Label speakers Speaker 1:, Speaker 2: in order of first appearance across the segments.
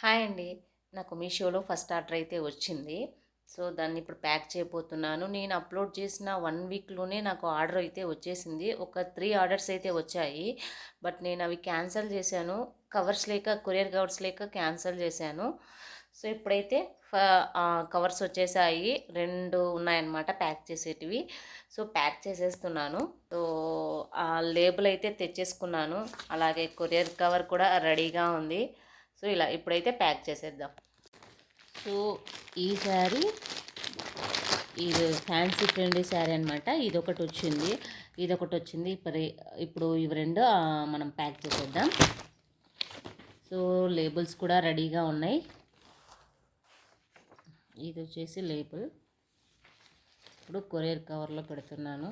Speaker 1: Hi అండి. నాకు మీషోలో ఫస్ట్ ఆర్డర్ అయితే వచ్చింది. సో దాన్ని ఇప్పుడు ప్యాక్ చేయబోతున్నాను. నేను అప్లోడ్ చేసిన వన్ వీక్లోనే నాకు ఆర్డర్ అయితే వచ్చేసింది. ఒక త్రీ ఆర్డర్స్ అయితే వచ్చాయి. బట్ నేను అవి క్యాన్సిల్ చేశాను. కవర్స్ లేక కొరియర్ కవర్స్ లేక క్యాన్సిల్ చేశాను. సో ఇప్పుడైతే కవర్స్ వచ్చేసాయి. రెండు ఉన్నాయన్నమాట ప్యాక్ చేసేటివి. సో ప్యాక్ చేసేస్తున్నాను. సో ఆ లేబుల్ అయితే తెచ్చేసుకున్నాను. అలాగే కొరియర్ కవర్ కూడా రెడీగా ఉంది. సో ఇలా ఇప్పుడైతే ప్యాక్ చేసేద్దాం. సో ఈ శారీ ఇది ఫ్యాన్సీ ఫ్రెండ్లీ శారీ అనమాట ఇది ఒకటి వచ్చింది. ఇది ఒకటి వచ్చింది. ఇప్పుడు ఇప్పుడు ఇవి రెండు మనం ప్యాక్ చేసేద్దాం. సో లేబుల్స్ కూడా రెడీగా ఉన్నాయి. ఇది వచ్చేసి లేబుల్. ఇప్పుడు కొరియర్ కవర్లో పెడుతున్నాను.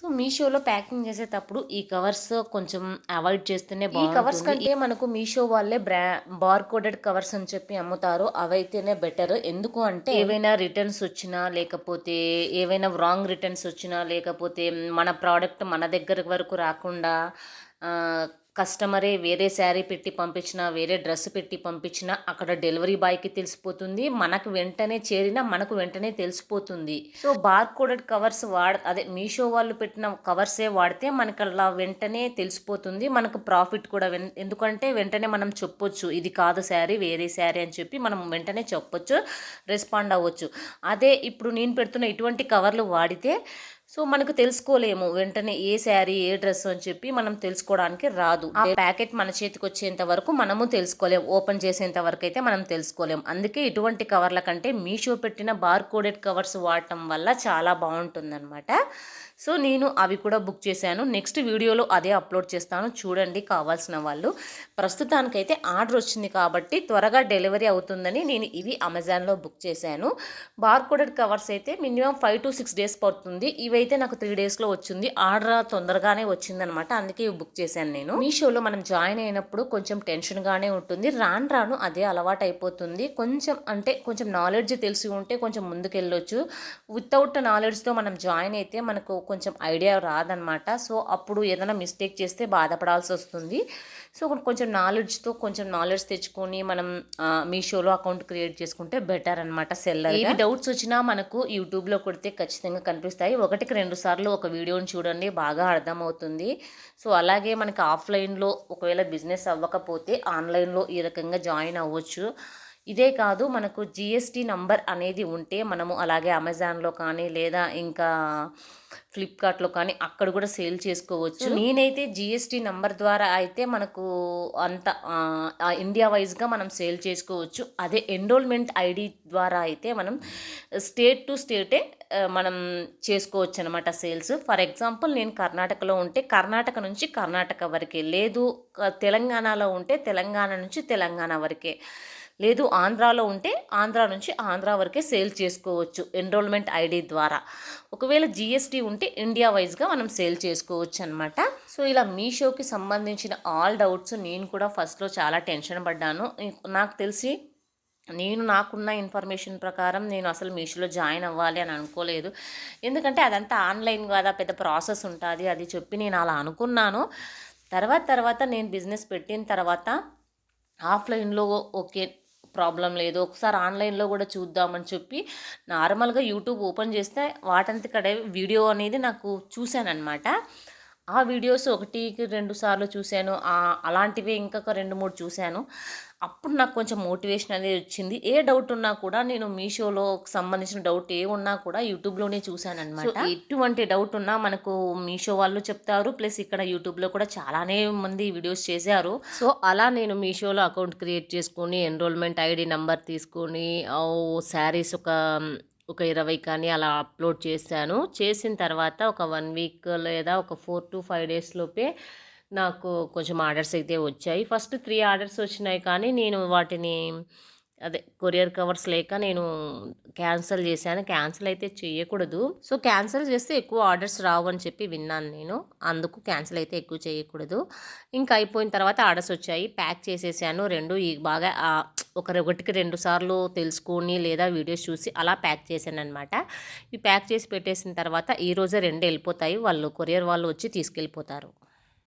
Speaker 1: సో మీషోలో ప్యాకింగ్ చేసేటప్పుడు ఈ కవర్స్ కొంచెం అవాయిడ్ చేస్తేనే ఈ కవర్స్ కంటే మనకు మీషో వాళ్ళే బ్రా బార్ కోడెడ్ కవర్స్ అని చెప్పి అమ్ముతారు. అవైతేనే బెటర్. ఎందుకు అంటే ఏవైనా రిటర్న్స్ వచ్చినా లేకపోతే ఏవైనా రాంగ్ రిటర్న్స్ వచ్చినా లేకపోతే మన ప్రోడక్ట్ మన దగ్గర వరకు రాకుండా కస్టమరే వేరే శారీ పెట్టి పంపించినా వేరే డ్రెస్ పెట్టి పంపించినా అక్కడ డెలివరీ బాయ్కి తెలిసిపోతుంది. మనకు వెంటనే చేరినా మనకు వెంటనే తెలిసిపోతుంది. సో బార్ కోడెడ్ కవర్స్ వాడ అదే మీషో వాళ్ళు పెట్టిన కవర్సే వాడితే మనకు అలా వెంటనే తెలిసిపోతుంది. మనకు ప్రాఫిట్ కూడా వెన్- ఎందుకంటే వెంటనే మనం చెప్పొచ్చు ఇది కాదు శారీ వేరే శారీ అని చెప్పి మనం వెంటనే చెప్పొచ్చు రెస్పాండ్ అవ్వచ్చు. అదే ఇప్పుడు నేను పెడుతున్న ఇటువంటి కవర్లు వాడితే సో మనకు తెలుసుకోలేము వెంటనే ఏ శారీ ఏ డ్రెస్ అని చెప్పి మనం తెలుసుకోవడానికి రాదు. ఆ ప్యాకెట్ మన చేతికి వచ్చేంత వరకు మనము తెలుసుకోలేము ఓపెన్ చేసేంత వరకు అయితే మనం తెలుసుకోలేము అందుకే ఇటువంటి కవర్ల కంటే మీషో పెట్టిన బార్ కోడెడ్ కవర్స్ వాడటం వల్ల చాలా బాగుంటుందన్నమాట. సో నేను అవి కూడా బుక్ చేశాను. నెక్స్ట్ వీడియోలో అదే అప్లోడ్ చేస్తాను. చూడండి కావాల్సిన వాళ్ళు. ప్రస్తుతానికైతే ఆర్డర్ వచ్చింది కాబట్టి త్వరగా డెలివరీ అవుతుందని నేను ఇవి అమెజాన్లో బుక్ చేశాను. బార్ కోడెడ్ కవర్స్ అయితే minimum five to six days పడుతుంది. ఇవి ఇవైతే నాకు త్రీ డేస్లో వచ్చింది. ఆర్డర్ తొందరగానే వచ్చిందనమాట. అందుకే ఇవి బుక్ చేశాను నేను. మీషోలో మనం జాయిన్ అయినప్పుడు కొంచెం టెన్షన్గానే ఉంటుంది. రాను రాను అదే అలవాటు అయిపోతుంది. కొంచెం అంటే కొంచెం నాలెడ్జ్ తెలిసి ఉంటే కొంచెం ముందుకెళ్ళొచ్చు. వితౌట్ నాలెడ్జ్తో మనం జాయిన్ అయితే మనకు కొంచెం ఐడియా రాదనమాట. సో అప్పుడు ఏదైనా మిస్టేక్ చేస్తే బాధపడాల్సి వస్తుంది. సో కొంచెం నాలెడ్జ్తో కొంచెం నాలెడ్జ్ తెచ్చుకొని మనం మీషోలో అకౌంట్ క్రియేట్ చేసుకుంటే బెటర్ అనమాట సెల్లర్ ఏ డౌట్స్ వచ్చినా మనకు యూట్యూబ్లో కొడితే ఖచ్చితంగా కనిపిస్తాయి. ఒకటి రెండు సార్లు ఒక వీడియోని చూడండి బాగా అర్థమవుతుంది. సో అలాగే మనకి ఆఫ్లైన్లో ఒకవేళ బిజినెస్ అవ్వకపోతే ఆన్లైన్లో ఈ రకంగా జాయిన్ అవ్వచ్చు. ఇదే కాదు మనకు జిఎస్టీ నంబర్ అనేది ఉంటే మనము అలాగే అమెజాన్లో కానీ లేదా ఇంకా ఫ్లిప్కార్ట్లో కానీ అక్కడ కూడా సేల్ చేసుకోవచ్చు. నేనైతే జిఎస్టీ నంబర్ ద్వారా అయితే మనకు అంత ఇండియా వైజ్గా మనం సేల్ చేసుకోవచ్చు. అదే ఎన్రోల్మెంట్ ఐడి ద్వారా అయితే మనం స్టేట్ టు స్టేటే మనం చేసుకోవచ్చు అనమాట సేల్స్. ఫర్ ఎగ్జాంపుల్ నేను కర్ణాటకలో ఉంటే కర్ణాటక నుంచి కర్ణాటక వరకే. లేదు తెలంగాణలో ఉంటే తెలంగాణ నుంచి తెలంగాణ వరకే. లేదు ఆంధ్రాలో ఉంటే ఆంధ్రా నుంచి ఆంధ్రా వరకే సేల్ చేసుకోవచ్చు ఎన్రోల్మెంట్ ఐడి ద్వారా. ఒకవేళ జిఎస్టీ ఉంటే ఇండియా వైజ్గా మనం సేల్ చేసుకోవచ్చు అనమాట సో ఇలా మీషోకి సంబంధించిన ఆల్ డౌట్స్ నేను కూడా ఫస్ట్లో చాలా టెన్షన్ పడ్డాను. నాకు తెలిసి నేను నాకున్న ఇన్ఫర్మేషన్ ప్రకారం నేను అసలు మీషోలో జాయిన్ అవ్వాలి అని అనుకోలేదు. ఎందుకంటే అదంతా ఆన్లైన్ కదా పెద్ద ప్రాసెస్ ఉంటుంది అది చెప్పి నేను అలా అనుకున్నాను. తర్వాత తర్వాత నేను బిజినెస్ పెట్టిన తర్వాత ఆఫ్లైన్లో ఓకే ప్రాబ్లం లేదు. ఒకసారి ఆన్లైన్లో కూడా చూద్దామని చెప్పి నార్మల్గా యూట్యూబ్ ఓపెన్ చేస్తే వాటంతకడే వీడియో అనేది నాకు చూశానమాట ఆ వీడియోస్ ఒకటికి రెండు సార్లు చూశాను. అలాంటివి ఇంకొక రెండు మూడు చూశాను. అప్పుడు నాకు కొంచెం మోటివేషన్ అనేది వచ్చింది. ఏ డౌట్ ఉన్నా కూడా నేను మీషోలో సంబంధించిన డౌట్ ఏ ఉన్నా కూడా యూట్యూబ్లోనే చూశాను అనమాట ఎటువంటి డౌట్ ఉన్నా మనకు మీషో వాళ్ళు చెప్తారు. ప్లస్ ఇక్కడ యూట్యూబ్లో కూడా చాలానే మంది వీడియోస్ చేశారు. సో అలా నేను మీషోలో అకౌంట్ క్రియేట్ చేసుకొని ఎన్రోల్మెంట్ ఐడి నంబర్ తీసుకొని శారీస్ ఒక ఒక ఇరవై కానీ అలా అప్లోడ్ చేశాను. చేసిన తర్వాత ఒక వన్ వీక్ లేదా ఒక ఫోర్ టు ఫైవ్ డేస్ లోపే నాకు కొంచెం ఆర్డర్స్ అయితే వచ్చాయి. ఫస్ట్ త్రీ ఆర్డర్స్ వచ్చినాయి కానీ నేను వాటిని అదే కొరియర్ కవర్స్ లేక నేను క్యాన్సిల్ చేశాను. క్యాన్సిల్ అయితే చేయకూడదు. సో క్యాన్సిల్ చేస్తే ఎక్కువ ఆర్డర్స్ రావు అని చెప్పి విన్నాను నేను. అందుకు క్యాన్సిల్ అయితే ఎక్కువ చేయకూడదు. ఇంకా అయిపోయిన తర్వాత ఆర్డర్స్ వచ్చాయి. ప్యాక్ చేసేసాను. రెండు ఈ బాగా ఒకరొకటికి ఒకరి ఒకటికి రెండు సార్లు తెలుసుకొని లేదా వీడియోస్ చూసి అలా ప్యాక్ చేశాను అనమాట ఈ ప్యాక్ చేసి పెట్టేసిన తర్వాత ఈరోజే రెండు వెళ్ళిపోతాయి. వాళ్ళు కొరియర్ వాళ్ళు వచ్చి తీసుకెళ్ళిపోతారు.